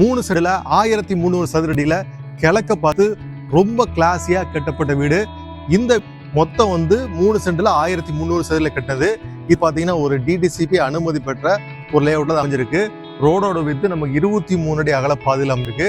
மூணு சைடில் ஆயிரத்தி முந்நூறு சதுரடியில் கிழக்க பார்த்து ரொம்ப கிளாஸியாக கட்டப்பட்ட வீடு. இந்த மொத்தம் வந்து மூணு சென்டில் ஆயிரத்தி முந்நூறு சதுரில் கட்டினது. இது பார்த்தீங்கன்னா ஒரு டிடிசிபி அனுமதி பெற்ற ஒரு லேஅவுட்டில் தான் அமைஞ்சிருக்கு. ரோடோட வித்து நமக்கு இருபத்தி மூணு அடி அகல பாதையில் அமைஞ்சிருக்கு.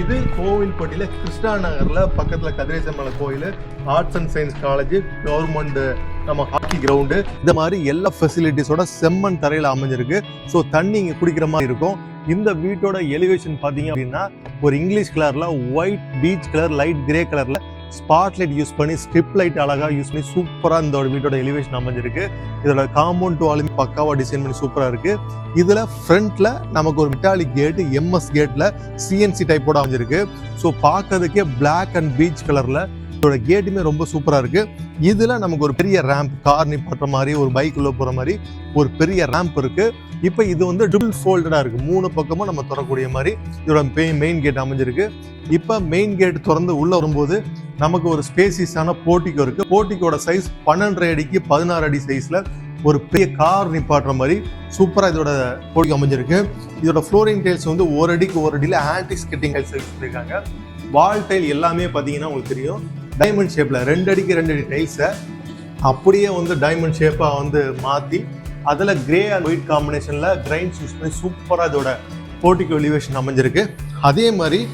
இது கோவில்பட்டியில் கிருஷ்ணா நகரில் பக்கத்தில் கதிரேசமலை கோயில் arts and science college government நம்ம ஹாக்கி கிரவுண்டு இந்த மாதிரி எல்லா ஃபெசிலிட்டிஸோட செம்மண் தரையில் அமைஞ்சிருக்கு. ஸோ தண்ணி இங்கே குடிக்கிற மாதிரி இருக்கும். இந்த வீட்டோட எலிவேஷன் பார்த்தீங்க அப்படின்னா ஒரு இங்கிலீஷ் கலரில் white peach colour light grey கலரில் ஸ்பாட் லைட் யூஸ் பண்ணி ஸ்ட்ரிப் லைட் அழகாக யூஸ் பண்ணி சூப்பராக இந்த வீட்டோட எலிவேஷன் அமைஞ்சிருக்கு. இதோட காம்பவுண்ட் வாலுமே பக்காவாக டிசைன் பண்ணி சூப்பராக இருக்குது இதில் ஃப்ரண்ட்டில் நமக்கு ஒரு மெட்டாலிக் கேட்டு எம்எஸ் கேட்டில் சிஎன்சி டைப்போட அமைஞ்சிருக்கு. ஸோ பார்க்கறதுக்கே பிளாக் அண்ட் பீச் கலரில் இதோட கேட்டுமே ரொம்ப சூப்பராக இருக்கு. இதுல நமக்கு ஒரு பெரிய ரேம்ப் கார் நிப்பாட்டுற மாதிரி ஒரு பைக் உள்ள போற மாதிரி ஒரு பெரிய ரேம்ப் இருக்கு. இப்போ இது வந்து டபுள் ஃபோல்டடா இருக்கு. மூணு பக்கமும் நம்ம திறக்கூடிய மாதிரி இதோட மெயின் கேட் அமைஞ்சிருக்கு. இப்போ மெயின் கேட் திறந்து உள்ளே வரும்போது நமக்கு ஒரு ஸ்பேசிஸான போட்டிக்கோ இருக்கு. போட்டிக்கோட சைஸ் பன்னெண்டரை அடிக்கு பதினாறு அடி சைஸ்ல ஒரு பெரிய கார் நிப்பாட்டுற மாதிரி சூப்பரா இதோட போட்டிக்கு அமைஞ்சிருக்கு. இதோட ஃப்ளோரிங் டைல்ஸ் வந்து ஒரு அடிக்கு ஒரு அடியில ஆன்டி ஸ்கெட்டிங் டைல்ஸ் வச்சிருக்காங்க. வால் டைல் எல்லாமே பார்த்தீங்கன்னா உங்களுக்கு தெரியும். டைமண்ட் ஷேப்பில் ரெண்டு அடிக்கு ரெண்டு அடி டைல்ஸை அப்படியே வந்து டைமண்ட் ஷேப்பாக வந்து மாற்றி அதில் கிரே அண்ட் ஒயிட் காம்பினேஷனில் கிரைண்ட் யூஸ் பண்ணி சூப்பராக இதோட போர்ட்டிக்கு எலிவேஷன் அமைஞ்சிருக்கு. அதே மாதிரி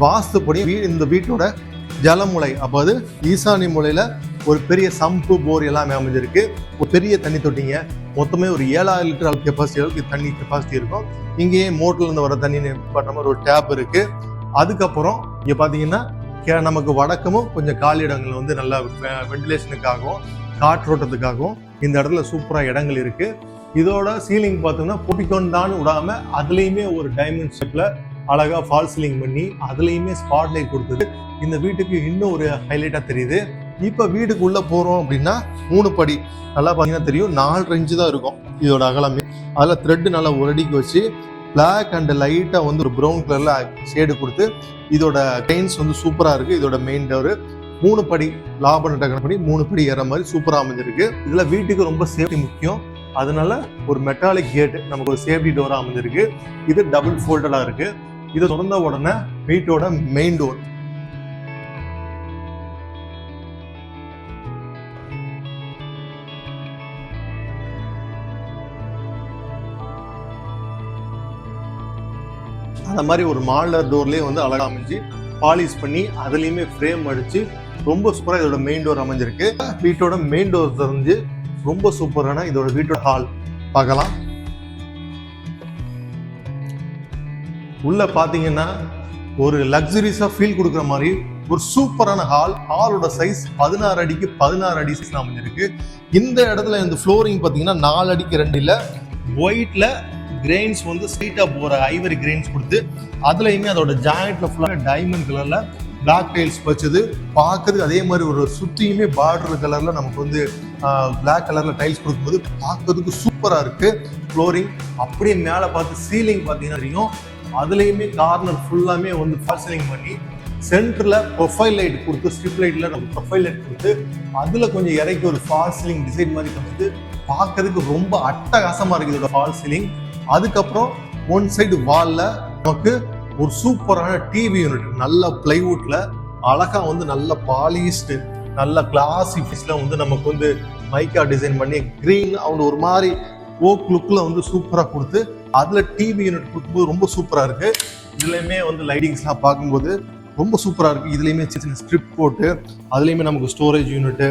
வாஸ்துப்படி வீ- இந்த வீட்டோட ஜலமுலை அதாவது ஈசானி மூலையில் ஒரு பெரிய சம்பு போர் எல்லாமே அமைஞ்சிருக்கு. ஒரு பெரிய தண்ணி தொட்டிங்க. மொத்தமே ஒரு ஏழாயிரம் லிட்டர் கெப்பாசிட்டி அளவுக்கு தண்ணி கெப்பாசிட்டி இருக்கும். இங்கேயே மோட்டர்லேருந்து வர தண்ணி பண்ணுற மாதிரி ஒரு டேப் இருக்குது அதுக்கப்புறம் இங்கே பார்த்தீங்கன்னா நமக்கு வடக்கமும் கொஞ்சம் காலி இடங்கள் வந்து நல்லா வென்டிலேஷனுக்காகவும் காற்றோட்டத்துக்காகவும் இந்த இடத்துல சூப்பராக இடங்கள் இருக்கு. இதோட சீலிங் பார்த்தோம்னா பொட்டிக்கோன் தான் விடாம அதுலேயுமே ஒரு டைமண்ட் ஷேப்ல அழகாக ஃபால் சீலிங் பண்ணி அதுலேயுமே ஸ்பாட் லைட் கொடுத்தது. இந்த வீட்டுக்கு இன்னும் ஒரு ஹைலைட்டாக தெரியுது. இப்போ வீட்டுக்கு போகிறோம் அப்படின்னா மூணு படி. நல்லா பார்த்தீங்கன்னா தெரியும். நாலு இன்ச்சு தான் இருக்கும். இதோட அகலமே. அதில் த்ரெட் நல்லா ஒரு அடிக்கு வச்சு பிளாக் அண்ட் லைட்டாக வந்து ஒரு ப்ரௌன் கலரில் ஷேடு கொடுத்து இதோட டைன்ஸ் வந்து சூப்பராக இருக்குது இதோட மெயின் டோர் மூணு படி லாப கணக்கு பண்ணி மூணு படி ஏற மாதிரி சூப்பராக அமைஞ்சிருக்கு. இதில் வீட்டுக்கு ரொம்ப சேஃப்டி முக்கியம். அதனால ஒரு மெட்டாலிக் கேட் நமக்கு ஒரு சேஃப்டி டோராக அமைஞ்சிருக்கு. இது டபுள் ஃபோல்டடாக இருக்குது இது திறந்த உடனே வீட்டோட மெயின் டோர் அந்த மாதிரி ஒரு மாடலர் டோர்லேயே வந்து அழகா அமைஞ்சு பாலிஷ் பண்ணி அதுலேயுமே ஃப்ரேம் அடிச்சு ரொம்ப சூப்பராக இதோட மெயின் டோர் அமைஞ்சிருக்கு. வீட்டோட மெயின் டோர் தெரிஞ்சு ரொம்ப சூப்பரான இதோட வீட்டோட ஹால் பார்க்கலாம். உள்ள பார்த்தீங்கன்னா ஒரு லக்ஸரிஸா ஃபீல் கொடுக்குற மாதிரி ஒரு சூப்பரான ஹால் ஹாலோட சைஸ் பதினாறு அடிக்கு பதினாறு அடி சைஸ் அமைஞ்சிருக்கு. இந்த இடத்துல இந்த ஃப்ளோரிங் பார்த்தீங்கன்னா நாலு அடிக்கு ரெண்டு இல்லை ஒயிட்ல கிரெயின்ஸ் வந்து ஸ்வீட்டாக போகிற ஐவரி கிரெயின்ஸ் கொடுத்து அதுலேயுமே அதோட ஜாயிண்ட்ல ஃபுல்லாக டைமண்ட் கலரில் பிளாக் டைல்ஸ் வச்சது. பார்க்கறதுக்கு அதே மாதிரி ஒரு சுற்றியுமே பார்டர் கலரில் நமக்கு வந்து பிளாக் கலரில் டைல்ஸ் கொடுக்கும்போது பார்க்கறதுக்கு சூப்பராக இருக்குது ஃப்ளோரிங் அப்படியே மேலே பார்த்து சீலிங் பார்த்தீங்கன்னா தெரியும். அதுலேயுமே கார்னர் ஃபுல்லாமே வந்து ஃபால் சீலிங் பண்ணி சென்டரில் ப்ரொஃபைல் லைட் கொடுத்து ஸ்ட்ரிப் லைட்டில் நம்ம ப்ரொஃபைல் லைட் கொடுத்து அதில் கொஞ்சம் இறக்கி ஒரு ஃபால் சீலிங் டிசைன் மாதிரி கொடுத்து பார்க்கறதுக்கு ரொம்ப அட்டகாசமாக இருக்குது இதோட ஃபால் சீலிங் அதுக்கப்புறம் ஒன் சைடு வாலில் நமக்கு ஒரு சூப்பரான டிவி யூனிட் நல்ல பிளைவுட்ல அழகா வந்து நல்ல பாலிஸ்டு நல்ல கிளாசி ஃபிஷ்ல வந்து நமக்கு வந்து மைக்கா டிசைன் பண்ணி கிரீன் அவங்க ஒரு மாதிரி ஓக் லுக்ல வந்து சூப்பரா கொடுத்து அதுல டிவி யூனிட் கொடுக்கும்போது ரொம்ப சூப்பரா இருக்கு. இதுலயுமே வந்து லைட்டிங்ஸ்லாம் பார்க்கும்போது ரொம்ப சூப்பரா இருக்கு. இதுலயுமே சின்ன சின்ன ஸ்ட்ரிப் போட்டு அதுலயுமே நமக்கு ஸ்டோரேஜ் யூனிட்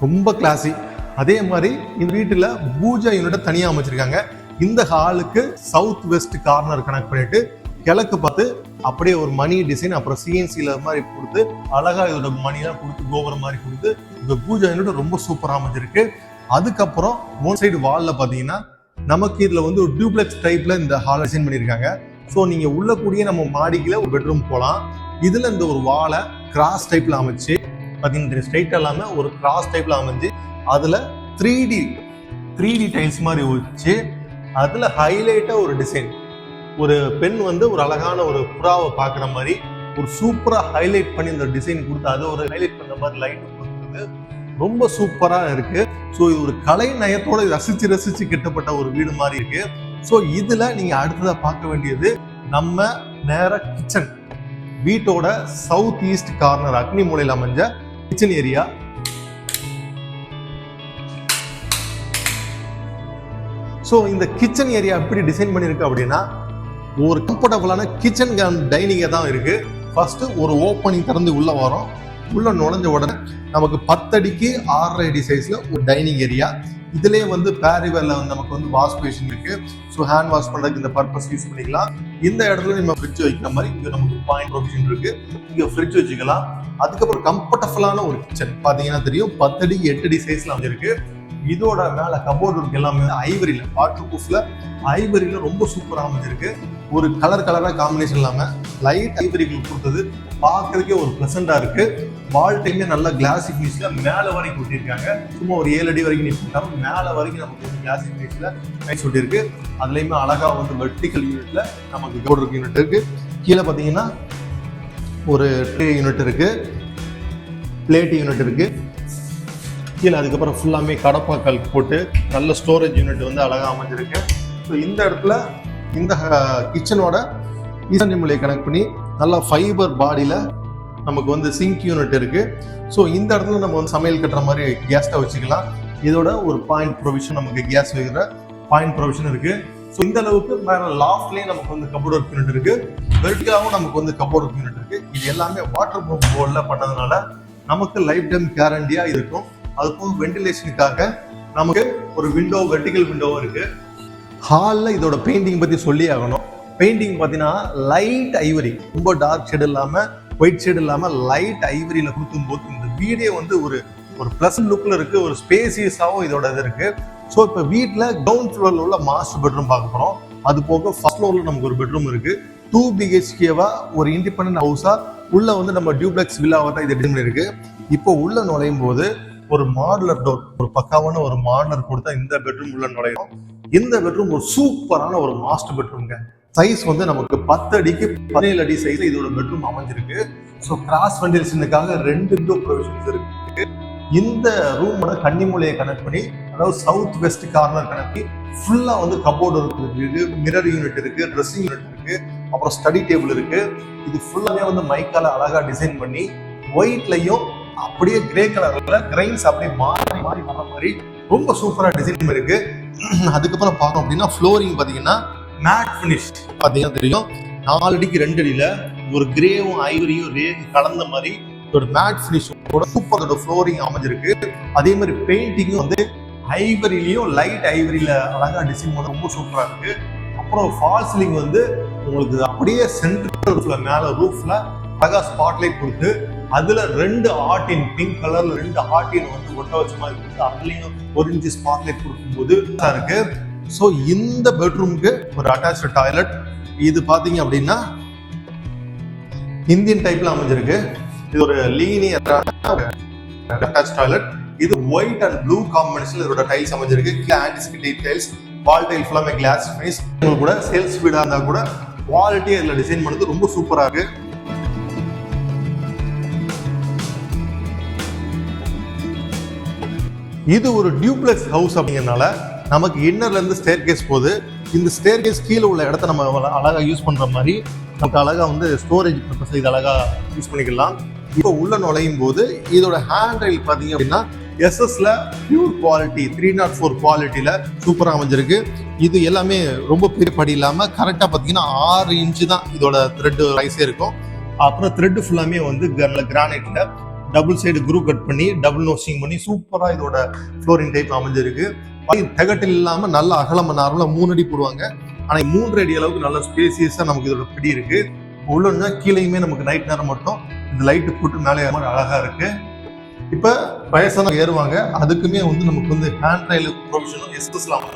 ரொம்ப கிளாசி அதே மாதிரி இந்த வீட்டுல பூஜா யூனிட்டை தனியா அமைச்சிருக்காங்க. இந்த ஹாலுக்கு சவுத் வெஸ்ட் கார்னர் கனெக்ட் பண்ணிட்டு கிழக்கு பார்த்து அப்படியே ஒரு மணி டிசைன் அப்புறம் சிஎன்சியில் மாதிரி கொடுத்து அழகாக இதோட மணிலாம் கொடுத்து கோபுரம் மாதிரி கொடுத்து இந்த பூஜை யூனிட் ரொம்ப சூப்பராக அமைஞ்சிருக்கு. அதுக்கப்புறம் ஒன் சைடு வாலில் பார்த்தீங்கன்னா நமக்கு இதில் வந்து ஒரு டியூப்ளெக்ஸ் டைப்பில் இந்த ஹால் டிசைன் பண்ணியிருக்காங்க. ஸோ நீங்கள் உள்ளக்கூடிய கூடிய நம்ம மாடிக்கில் ஒரு பெட்ரூம் போகலாம் இதில் இந்த ஒரு வாலை கிராஸ் டைப்பில் அமைச்சு பார்த்தீங்கன்னா ஸ்ட்ரைட் எல்லாமே ஒரு கிராஸ் டைப்பில் அமைஞ்சு அதில் three D three D tiles மாதிரி வச்சு அதில் ஹைலைட்டாக ஒரு டிசைன் ஒரு பெண் வந்து ஒரு அழகான ஒரு புறாவை பார்க்குற மாதிரி ஒரு சூப்பராக ஹைலைட் பண்ணி இந்த டிசைன் கொடுத்து அதை ஒரு ஹைலைட் பண்ண மாதிரி லைட் கொடுத்தது. ரொம்ப சூப்பராக இருக்குது ஸோ இது ஒரு கலை நயத்தோட ரசித்து ரசித்து கெட்டப்பட்ட ஒரு வீடு மாதிரி இருக்குது ஸோ இதில் நீங்கள் அடுத்ததாக பார்க்க வேண்டியது நம்ம நேர கிச்சன் வீட்டோட சவுத் ஈஸ்ட் கார்னர் அக்னி மூலையில் அமைஞ்ச கிச்சன் ஏரியா ஸோ இந்த கிச்சன் ஏரியா எப்படி டிசைன் பண்ணியிருக்கு அப்படின்னா ஒரு கம்ஃபர்டபுளான கிச்சன் டைனிங்கே தான் இருக்கு. ஃபர்ஸ்ட் ஒரு ஓப்பனிங் திறந்து உள்ள வரோம். உள்ள நுழைஞ்ச உடனே நமக்கு பத்தடிக்கு ஆறரை அடி சைஸ்ல ஒரு டைனிங் ஏரியா இதுலயே வந்து பேரிவரில் வந்து நமக்கு வந்து வாஷ் பேஷன் இருக்கு. ஸோ ஹேண்ட் வாஷ் பண்றதுக்கு இந்த பர்பஸ் யூஸ் பண்ணிக்கலாம். இந்த இடத்துல நம்ம ஃப்ரிட்ஜ் வைக்கிற மாதிரி இங்க நமக்கு பாயிண்ட் ப்ரொவிஷன் இருக்கு. இங்க ஃப்ரிட்ஜ் வச்சுக்கலாம். அதுக்கப்புறம் கம்ஃபர்டபுளான ஒரு கிச்சன் பாத்தீங்கன்னா தெரியும் பத்தடிக்கு எட்டு அடி சைஸ்ல அமைஞ்சிருக்கு. இதோட மேல கபோர்டு இருக்கு எல்லாமே ஐவரியில வாட்டர் ப்ரூஃப்ல ஐவரியில ரொம்ப சூப்பராக அமைஞ்சிருக்கு. ஒரு கலர் கலராக காம்பினேஷன் இல்லாமல் லைட் ஐவரிகள் கொடுத்தது பார்க்கறதுக்கே ஒரு ப்ளசண்டா இருக்கு. வால் டைமே நல்ல கிளாசி ஃபினிஷ்ல மேலே வரைக்கும் ஒட்டியிருக்காங்க. சும்மா ஒரு ஏழு அடி வரைக்கும் நீ மேலே வரைக்கும் நமக்கு வந்து கிளாசி ஃபினிஷ்ல லைட் ஒட்டியிருக்கு. அதுலேயுமே அழகாக வந்து வெர்டிக்கல் யூனிட்ல நமக்கு கபோர்டு யூனிட் இருக்கு. கீழே பார்த்தீங்கன்னா ஒரு ட்ரே யூனிட் இருக்கு. பிளேட் யூனிட் இருக்கு. கீழே அதுக்கப்புறம் ஃபுல்லாமே கடப்பாக்கல் போட்டு நல்ல ஸ்டோரேஜ் யூனிட் வந்து அழகாக அமைஞ்சிருக்கு. ஸோ இந்த இடத்துல இந்த கிச்சனோட ஈசான்ய மூலையை கனெக்ட் பண்ணி நல்லா ஃபைபர் பாடியில் நமக்கு வந்து சிங்க் யூனிட் இருக்குது ஸோ இந்த இடத்துல நம்ம வந்து சமையல் கட்டுற மாதிரி கேஸ் ஸ்டவ் வச்சுக்கலாம். இதோட ஒரு பாயிண்ட் ப்ரொவிஷன் நமக்கு கேஸ் வைக்கிற பாயிண்ட் ப்ரொவிஷன் இருக்குது ஸோ இந்த அளவுக்கு மேலே லாஃப்ட்லேயே நமக்கு வந்து கபோர்ட் ஒர்க் யூனிட் இருக்குது வெர்டிகாவும் நமக்கு வந்து கபோர்ட் ஒர்க் யூனிட் இருக்குது இது எல்லாமே வாட்டர் ப்ரூஃப் போர்டில் பண்ணதுனால நமக்கு லைஃப் டைம் கேரண்டியாக இருக்கும். அதுக்கும் வென்டிலேஷனுக்காக நமக்கு ஒரு விண்டோ வெர்டிகல் விண்டோவும் இருக்கு. ஹாலில் இதோட பெயிண்டிங் பற்றி சொல்லி ஆகணும். பெயிண்டிங் பார்த்தீங்கன்னா லைட் ஐவரி ரொம்ப டார்க் ஷேட் இல்லாமல் ஒயிட் ஷேட் இல்லாமல் லைட் ஐவரியில் கொடுக்கும் போது இந்த வீடே வந்து ஒரு ஒரு ப்ளஸ் லுக்கில் இருக்குது ஒரு ஸ்பேசியஸாகவும் இதோட இது இருக்குது ஸோ இப்போ வீட்டில் கிரவுண்ட் ஃப்ளோரில் உள்ள மாஸ்டர் பெட்ரூம் பார்க்க போகிறோம் அது போக ஃபர்ஸ்ட் ஃப்ளோரில் நமக்கு ஒரு பெட்ரூம் இருக்குது டூ பிஹெச்கேவா ஒரு இண்டிபெண்டன்ட் ஹவுஸாக உள்ளே வந்து நம்ம டியூப்ளெக்ஸ் வில்லாவாக தான் இது டிசைன் இருக்குது இப்போ உள்ளே நுழையும் போது ஒரு மாடுலர் டோர் ஒரு பக்காவான ஒரு மாடுலர் கொடுத்தா இந்த பெட்ரூம் உள்ள நுழையும் இந்த பெட்ரூம் ஒரு சூப்பரான ஒரு மாஸ்டர் பெட்ரூம்ங்க சைஸ் வந்து நமக்கு பத்து அடிக்கு பதினேழு அடி சைஸ்ல இதோட பெட்ரூம் அமைஞ்சிருக்கு. ஸோ கிராஸ் வெண்டிலேஷனுக்காக ரெண்டு விண்டோ ப்ரொவிஷன்ஸ் இருக்கு. இந்த ரூமோட கன்னிமூலையை கனெக்ட் பண்ணி அதாவது சவுத் வெஸ்ட் கார்னர் கனெக்ட் பண்ணி ஃபுல்லாக வந்து கபோர்டு இருக்கு. மிரர் யூனிட் இருக்கு ட்ரெஸ்ஸிங் யூனிட் இருக்கு அப்புறம் ஸ்டடி டேபிள் இருக்கு. இது ஃபுல்லாகவே வந்து மைக்கால அழகாக டிசைன் பண்ணி ஒயிட்லையும் அப்படியே கிரே கலர்ல கிரைன்ஸ் அப்படியே மாறி மாறி வர மாதிரி ரொம்ப சூப்பரா டிசைன் இருக்கு அதுக்கப்புறம் பார்த்தோம் அப்படின்னா ஃப்ளோரிங் பாத்தீங்கன்னா மேட் ஃபினிஷ் பாத்தீங்கன்னா தெரியும். நாலு அடிக்கு ரெண்டு அடியில ஒரு கிரேவும் ஐவரியும் ரே கலந்த மாதிரி ஒரு மேட் ஃபினிஷோட சூப்பரோட ஃப்ளோரிங் அமைஞ்சிருக்கு. அதே மாதிரி பெயிண்டிங்கும் வந்து ஐவரிலையும் லைட் ஐவரியில அழகா டிசைன் பண்ண ரொம்ப சூப்பரா இருக்கு. அப்புறம் ஃபால் சீலிங் வந்து உங்களுக்கு அப்படியே சென்ட்ரல் ரூஃப்ல மேல ரூஃப்ல அழகா ஸ்பாட்லைட் கொடுத்து அதுல ரெண்டு ஆட்டின் பிங்க் கலர்ல ரெண்டு ஆட்டின் வந்து ஒட்ட வச்ச மாதிரி கொடுத்து அதுலயும் ஒரு இன்ச்சு ஸ்பாட்லைட் கொடுக்கும்போது இருக்கு. ஸோ இந்த பெட்ரூமுக்கு ஒரு அட்டாச்சு டாய்லெட் இது பார்த்தீங்க அப்படின்னா இந்தியன் டைப்ல அமைஞ்சிருக்கு. இது ஒரு லீனியர் அட்டாச் டாய்லெட் இது ஒயிட் அண்ட் ப்ளூ காம்பினேஷன் இதோட டைல்ஸ் அமைஞ்சிருக்கு. ஆன்டிசிபிலிட்டி டைல்ஸ் வால் டைல் ஃபுல்லாமே கிளாஸ் ஃபினிஷ் கூட சேல்ஸ் ஸ்பீடாக இருந்தால் கூட குவாலிட்டியாக இதில் டிசைன் பண்ணுறது ரொம்ப சூப்பராக இருக்குது இது ஒரு டியூப்ளெக்ஸ் ஹவுஸ் அப்படிங்கறனால நமக்கு இன்னர்லேருந்து ஸ்டேர் கேஸ் போகுது இந்த ஸ்டேர் கேஸ் கீழே உள்ள இடத்த நம்ம அழகாக யூஸ் பண்ணுற மாதிரி நமக்கு அழகாக வந்து ஸ்டோரேஜ் பர்பஸ் இது அழகாக யூஸ் பண்ணிக்கலாம். இப்போ உள்ள நுழையும் போது இதோட ஹேண்ட் ரைல் பார்த்தீங்க அப்படின்னா எஸ்எஸ்ல pure quality three nought four குவாலிட்டியில் சூப்பராக அமைஞ்சிருக்கு. இது எல்லாமே ரொம்ப பெரிய படி இல்லாமல் கரெக்டாக பார்த்தீங்கன்னா ஆறு இன்ச்சு தான் இதோட த்ரெட்டு ரைஸே இருக்கும். அப்புறம் த்ரெட்டு ஃபுல்லாமே வந்து கிரானைட்டில் டபுள் சைடு குரூ கட் பண்ணி டபுள் நோசிங் பண்ணி சூப்பராக இதோட ஃப்ளோரிங் டைப் அமைஞ்சிருக்கு. தகட்டில் இல்லாமல் நல்ல அகலம் நார்மலாக மூணு அடி போடுவாங்க. ஆனால் மூன்று அடி அளவுக்கு நல்ல ஸ்பேசியஸாக நமக்கு இதோட பிடி இருக்கு. உள்ளன்னா கீழேயுமே நமக்கு நைட் நேரம் மட்டும் இந்த லைட்டு போட்டு மேலே ஏறுற மாதிரி அழகாக இருக்கு. இப்போ வயசான ஏறுவாங்க. அதுக்குமே வந்து நமக்கு வந்து ஹேண்ட் ரயில் ப்ரொவிஷனும் எஸ்எஸ்லாம்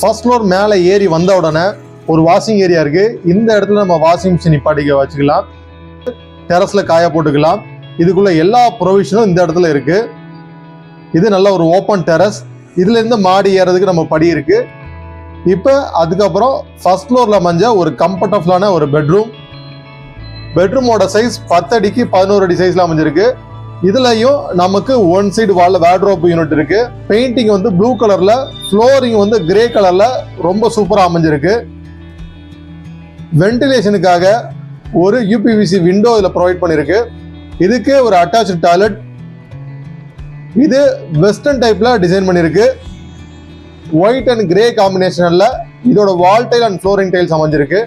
ஃபர்ஸ்ட் ஃப்ளோர் மேலே ஏறி வந்த உடனே ஒரு வாஷிங் ஏரியா இருக்கு. இந்த இடத்துல நம்ம வாஷிங் மிஷின் நிப்பாட்டிக்க வச்சுக்கலாம். டெரஸ்ல காய போட்டுக்கலாம். இதுக்குள்ள எல்லா ப்ரொவிஷனும் இந்த இடத்துல இருக்கு. இது நல்ல ஒரு ஓப்பன் டெரஸ் இதுல இருந்து மாடி ஏறதுக்கு நம்ம படி இருக்கு. இப்போ அதுக்கப்புறம் ஃபர்ஸ்ட் ஃப்ளோர்ல மஞ்ச ஒரு கம்ஃபர்டபுளான ஒரு பெட்ரூம் பெட்ரூமோட சைஸ் பத்து அடிக்கு பதினோரு அடி சைஸ்ல அமைஞ்சிருக்கு. இதுலயும் நமக்கு ஒன் சைடு வால்ல வேட்ரோப் யூனிட் இருக்கு. பெயிண்டிங் வந்து ப்ளூ கலர்ல ஃப்ளோரிங் வந்து கிரே கலர்ல ரொம்ப சூப்பரா அமைஞ்சிருக்கு. வென்டிலேஷனுக்காக ஒரு யூபிவிசி விண்டோ இதில் ப்ரொவைட் பண்ணியிருக்கு இதுக்கு ஒரு அட்டாச்சு டாய்லெட் இது வெஸ்டர்ன் டைப்பில் டிசைன் பண்ணியிருக்கு ஒயிட் அண்ட் கிரே காம்பினேஷனில் இதோட wall tile and flooring tiles அமைஞ்சிருக்கு.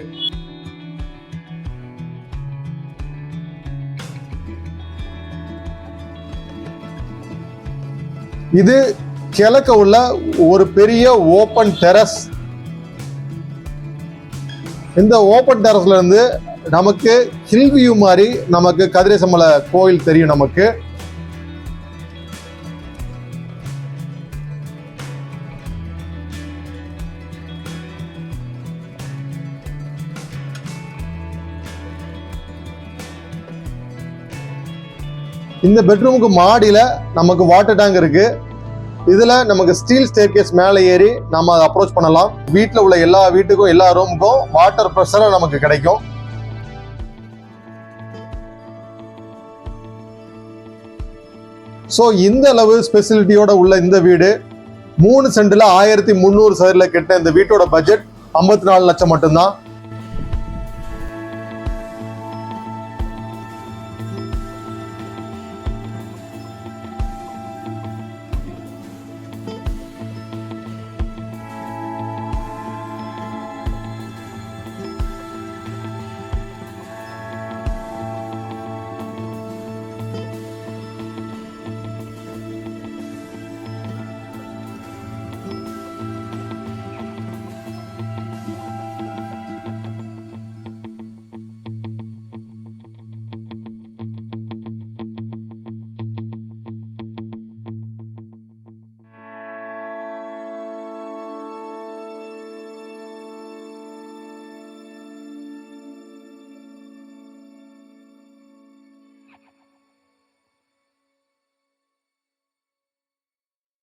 இது கிழக்க உள்ள ஒரு பெரிய ஓப்பன் டெரஸ் இந்த ஓப்பன் டெரஸ்ல இருந்து நமக்கு ஹில் வியூ மாதிரி நமக்கு கதிரேசமலை கோயில் தெரியும் நமக்கு. இந்த பெட்ரூமுக்கு மாடியில் நமக்கு வாட்டர் டேங்க் இருக்கு. இதுல நமக்கு ஸ்டீல் ஸ்டேர்கேஸ் மேலே ஏறி நம்ம அதை அப்ரோச் பண்ணலாம். வீட்டில் உள்ள எல்லா வீட்டுக்கும் எல்லா ரூமுக்கும் வாட்டர் ப்ரெஷராக நமக்கு கிடைக்கும். ஸோ இந்த அளவு ஸ்பெசிலிட்டியோட உள்ள இந்த வீடு மூணு சென்டில் ஆயிரத்தி முந்நூறு சதுரில் கெட்ட இந்த வீட்டோட பட்ஜெட் ஐம்பத்தி நாலு லட்சம் மட்டும்தான்.